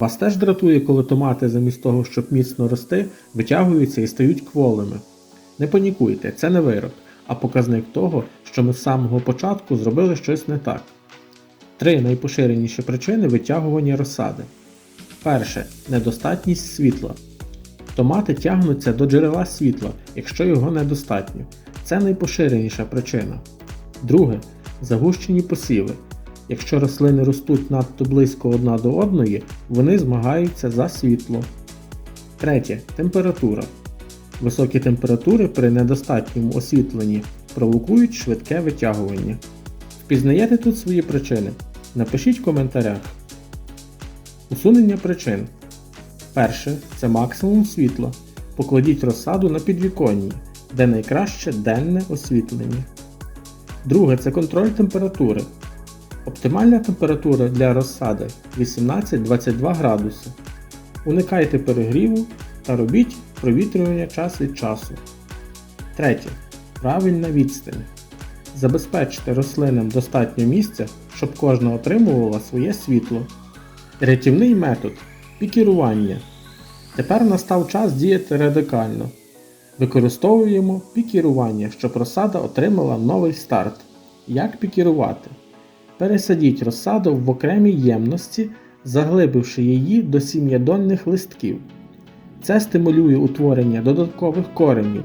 Вас теж дратує, коли томати замість того, щоб міцно рости, витягуються і стають кволими. Не панікуйте, це не вирок, а показник того, що ми з самого початку зробили щось не так. Три найпоширеніші причини витягування розсади. Перше недостатність світла. Томати тягнуться до джерела світла, якщо його недостатньо. Це найпоширеніша причина. Друге загущені посіви. Якщо рослини ростуть надто близько одна до одної, вони змагаються за світло. Третє температура. Високі температури при недостатньому освітленні провокують швидке витягування. Впізнаєте тут свої причини? Напишіть в коментарях. Усунення причин. Перше це максимум світла. Покладіть розсаду на підвіконні, де найкраще денне освітлення. Друге це контроль температури. Оптимальна температура для розсади 18-22 градуси. Уникайте перегріву та робіть провітрювання час від часу. Третє. Правильна відстань. Забезпечте рослинам достатньо місця, щоб кожна отримувала своє світло. Рятівний метод пікірування. Тепер настав час діяти радикально. Використовуємо пікірування, щоб розсада отримала новий старт. Як пікірувати? Пересадіть розсаду в окремій ємності, заглибивши її до сім'ядонних листків. Це стимулює утворення додаткових коренів.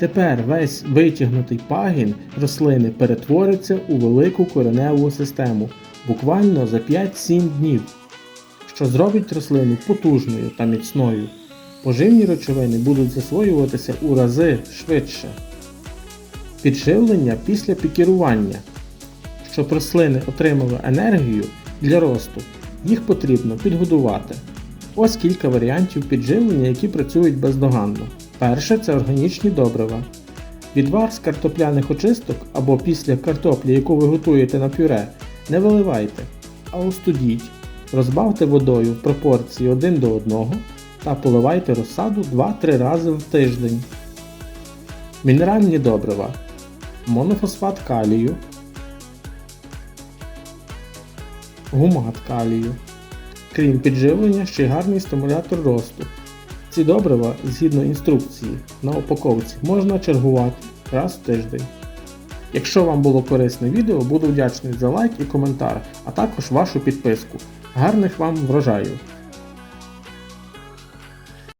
Тепер весь витягнутий пагін рослини перетвориться у велику кореневу систему буквально за 5-7 днів, що зробить рослину потужною та міцною. Поживні речовини будуть засвоюватися у рази швидше. Підживлення після пікірування. Щоб рослини отримали енергію для росту, їх потрібно підгодувати. Ось кілька варіантів підживлення, які працюють бездоганно. Перше це органічні добрива. Відвар з картопляних очисток або після картоплі, яку ви готуєте на пюре, не виливайте, а остудіть. Розбавте водою в пропорції 1 до 1 та поливайте розсаду 2-3 рази в тиждень. Мінеральні добрива. Монофосфат калію. Гумат калію. Крім підживлення, ще й гарний стимулятор росту. Ці добрива, згідно інструкції на упаковці, можна чергувати раз в тиждень. Якщо вам було корисне відео, буду вдячний за лайк і коментар, а також вашу підписку. Гарних вам врожаю!